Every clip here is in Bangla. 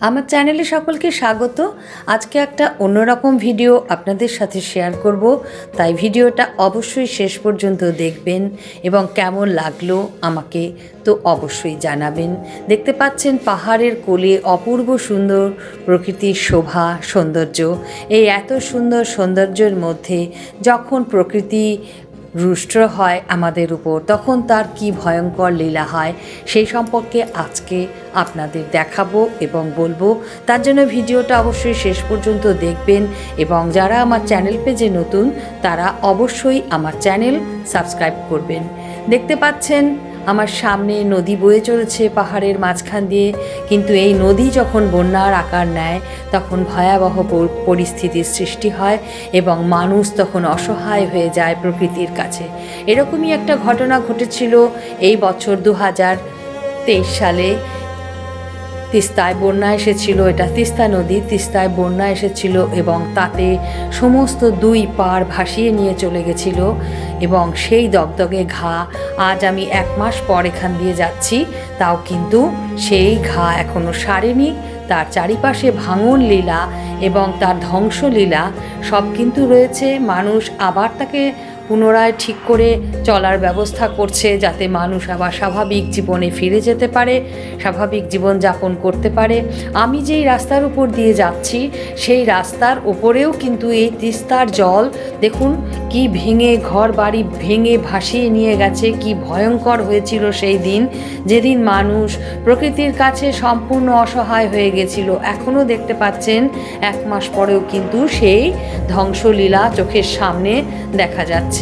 আমার চ্যানেলে সকলকে স্বাগত। আজকে একটা অন্যরকম ভিডিও আপনাদের সাথে শেয়ার করব। তাই ভিডিওটা অবশ্যই শেষ পর্যন্ত দেখবেন এবং কেমন লাগল আমাকে তো অবশ্যই জানাবেন। দেখতে পাচ্ছেন পাহাড়ের কোলে অপূর্ব সুন্দর প্রকৃতির শোভা, সৌন্দর্য। এই এত সুন্দর সৌন্দর্যের মধ্যে যখন প্রকৃতি রুষ্ট হয় আমাদের উপর, তখন তার কি ভয়ঙ্কর লীলা হয়, সেই সম্পর্কে আজকে আপনাদের দেখাবো এবং বলব। তার জন্য ভিডিওটা অবশ্যই শেষ পর্যন্ত দেখবেন এবং যারা আমার চ্যানেল পেজে নতুন, তারা অবশ্যই আমার চ্যানেল সাবস্ক্রাইব করবেন। দেখতে পাচ্ছেন আমার সামনে নদী বয়ে চলেছে পাহাড়ের মাঝখান দিয়ে। কিন্তু এই নদী যখন বন্যার আকার নেয়, তখন ভয়াবহ পরিস্থিতির সৃষ্টি হয় এবং মানুষ তখন অসহায় হয়ে যায় প্রকৃতির কাছে। এরকমই একটা ঘটনা ঘটেছিল এই বছর দু হাজার তেইশ সালে। তিস্তায় বন্যা এসেছিল, এটা তিস্তা নদী, তিস্তায় বন্যা এসেছিল এবং তাতে সমস্ত দুই পার ভাসিয়ে নিয়ে চলে গেছিল এবং সেই দগদগে ঘা, আজ আমি এক মাস পর এখান দিয়ে যাচ্ছি, তাও কিন্তু সেই ঘা এখনও সারেনি, তার চারিপাশে ভাঙন লীলা এবং তার ধ্বংসলীলা সব কিন্তু রয়েছে, মানুষ আবার তাকে পুনরায় ঠিক করে চলার ব্যবস্থা করছে যাতে মানুষ আবার স্বাভাবিক জীবনে ফিরে যেতে পারে, স্বাভাবিক জীবন যাপন করতে পারে। আমি যেই রাস্তার উপর দিয়ে যাচ্ছি, সেই রাস্তার ওপরেও কিন্তু এই তিস্তার জল, দেখুন কি ভেঙে ঘর বাড়ি ভেঙে ভাসিয়ে নিয়ে গেছে, কি ভয়ঙ্কর হয়েছিল সেই দিন। যেদিন মানুষ প্রকৃতির কাছে সম্পূর্ণ অসহায় হয়ে গেছিল এখনও দেখতে পাচ্ছেন এক মাস পরেও কিন্তু সেই ধ্বংসলীলা চোখের সামনে দেখা যাচ্ছে।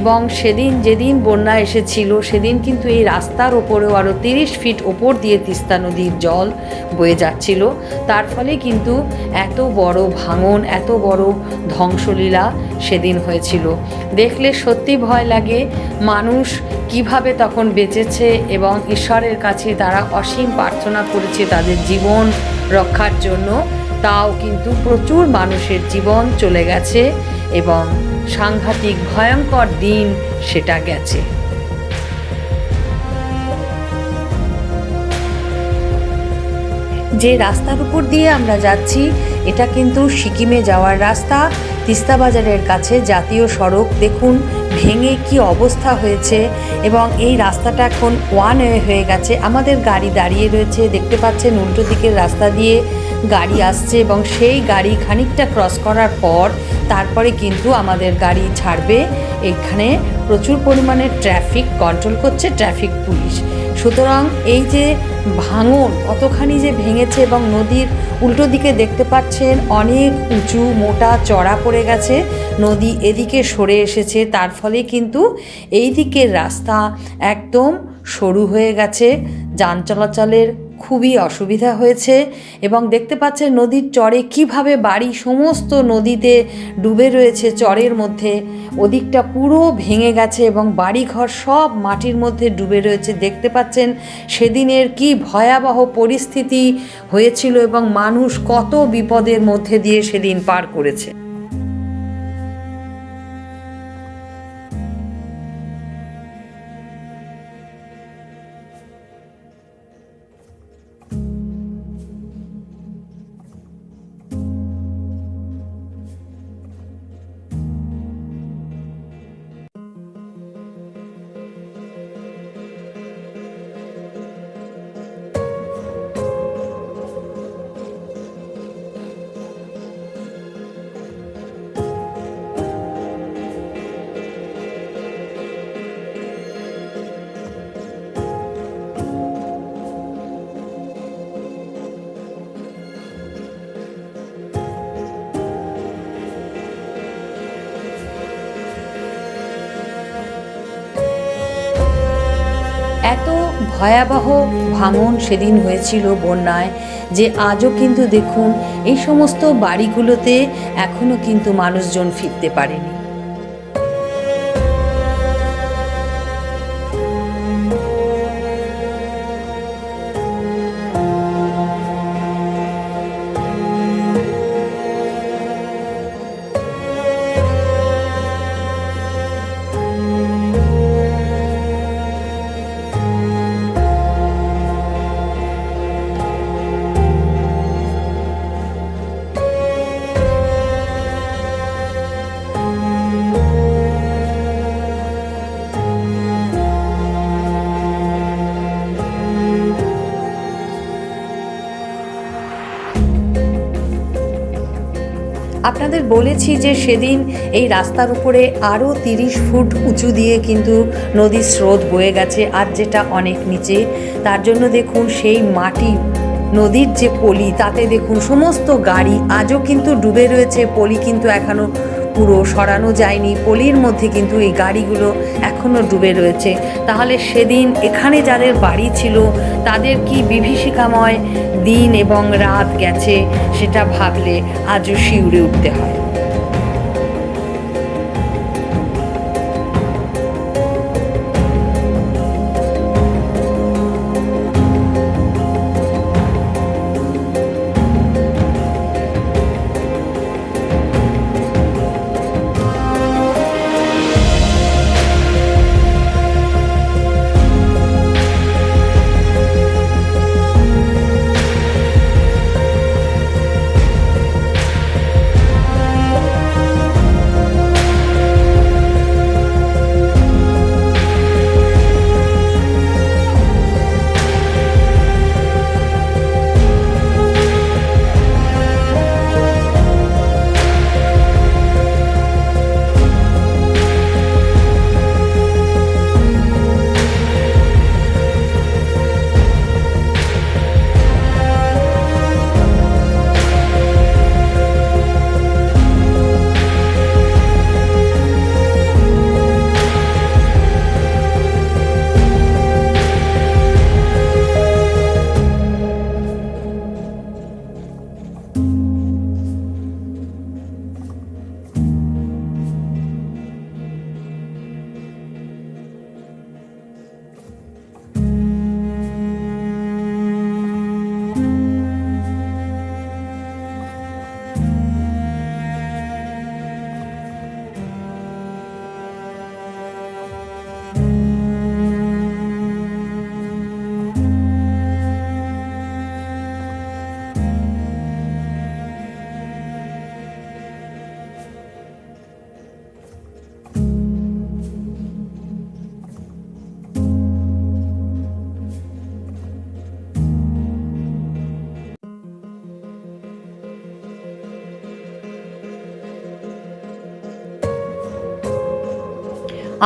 এবং সেদিন যেদিন বন্যা এসেছিল, সেদিন কিন্তু এই রাস্তার ওপরেও আরও তিরিশ ফিট ওপর দিয়ে তিস্তা নদীর জল বয়ে যাচ্ছিল। তার ফলে কিন্তু এত বড় ভাঙন, এত বড় ধ্বংসলীলা সেদিন হয়েছিল। দেখলে সত্যি ভয় লাগে, মানুষ কীভাবে তখন বেঁচেছে এবং ঈশ্বরের কাছে তারা অসীম প্রার্থনা করেছে তাদের জীবন রক্ষার জন্য। তাও কিন্তু প্রচুর মানুষের জীবন চলে গেছে। এবং সাংঘাতিক ভয়ঙ্কর দিন সেটা গেছে। যে রাস্তার উপর দিয়ে আমরা যাচ্ছি, এটা কিন্তু সিকিমে যাওয়ার রাস্তা। তিস্তা বাজারের কাছে জাতীয় সড়ক, দেখুন ভেঙে কি অবস্থা হয়েছে এবং এই রাস্তাটা এখন ওয়ান ওয়ে হয়ে গেছে। আমাদের গাড়ি দাঁড়িয়ে রয়েছে, দেখতে পাচ্ছেন উল্টো দিকের রাস্তা দিয়ে গাড়ি আসছে এবং সেই গাড়ি খানিকটা ক্রস করার পর তারপরে কিন্তু আমাদের গাড়ি ছাড়বে। এখানে প্রচুর পরিমাণে ট্রাফিক কন্ট্রোল করছে ট্রাফিক পুলিশ। সুতরাং এই যে ভাঙন, কতখানি যে ভেঙেছে এবং নদীর উল্টো দিকে দেখতে পাচ্ছেন অনেক উঁচু মোটা চড়া পড়ে গেছে। নদী এদিকে সরে এসেছে, তার ফলে কিন্তু এই দিকের রাস্তা একদম সরু হয়ে গেছে। যান চলাচলের খুবই অসুবিধা হয়েছে এবং দেখতে পাচ্ছেন নদীর চরে কীভাবে বাড়ি সমস্ত নদীতে ডুবে রয়েছে চরের মধ্যে। ওদিকটা পুরো ভেঙে গেছে এবং বাড়িঘর সব মাটির মধ্যে ডুবে রয়েছে। দেখতে পাচ্ছেন সেদিনের কি ভয়াবহ পরিস্থিতি হয়েছিল এবং মানুষ কত বিপদের মধ্যে দিয়ে সেদিন পার করেছে। ভয়াবহ ভাঙন সেদিন হয়েছিল বন্যায়। যে আজও কিন্তু দেখুন, এই সমস্ত বাড়িগুলোতে এখনও কিন্তু মানুষজন ফিরতে পারেনি। আপনাদের বলেছি যে সেদিন এই রাস্তার উপরে আরও তিরিশ ফুট উঁচু দিয়ে কিন্তু নদীর স্রোত বয়ে গেছে, আর যেটা অনেক নিচে। তার জন্য দেখুন সেই মাটি, নদীর যে পলি, তাতে দেখুন সমস্ত গাড়ি আজও কিন্তু ডুবে রয়েছে, পলি কিন্তু এখনও পুরো সরানো যায়নি। পলির মধ্যে কিন্তু এই গাড়িগুলো এখনও ডুবে রয়েছে। তাহলে সেদিন এখানে যাদের বাড়ি ছিল, তাদের কি বিভীষিকাময় দিন এবং রাত গেছে সেটা ভাবলে আজও শিউরে উঠতে হয়।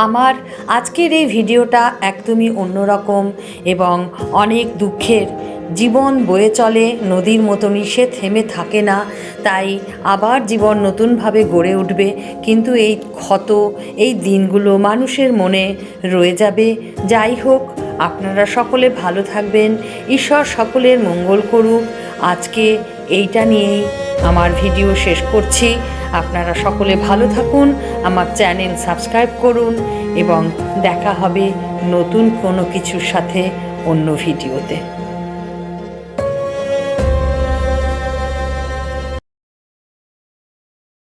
আমার আজকের এই ভিডিওটা একদমই অন্যরকম এবং অনেক দুঃখের। জীবন বয়ে চলে, নদীর মতনই সে থেমে থাকে না, তাই আবার জীবন নতুনভাবে গড়ে উঠবে। কিন্তু এই ক্ষত, এই দিনগুলো মানুষের মনে রয়ে যাবে। যাই হোক, আপনারা সকলে ভালো থাকবেন। ঈশ্বর সকলের মঙ্গল করুক। আজকে এইটা নিয়েই আমার ভিডিও শেষ করছি। আপনারা সকলে ভালো থাকুন, আমার চ্যানেল সাবস্ক্রাইব করুন এবং দেখা হবে নতুন কোনো কিছুর সাথে অন্য ভিডিওতে।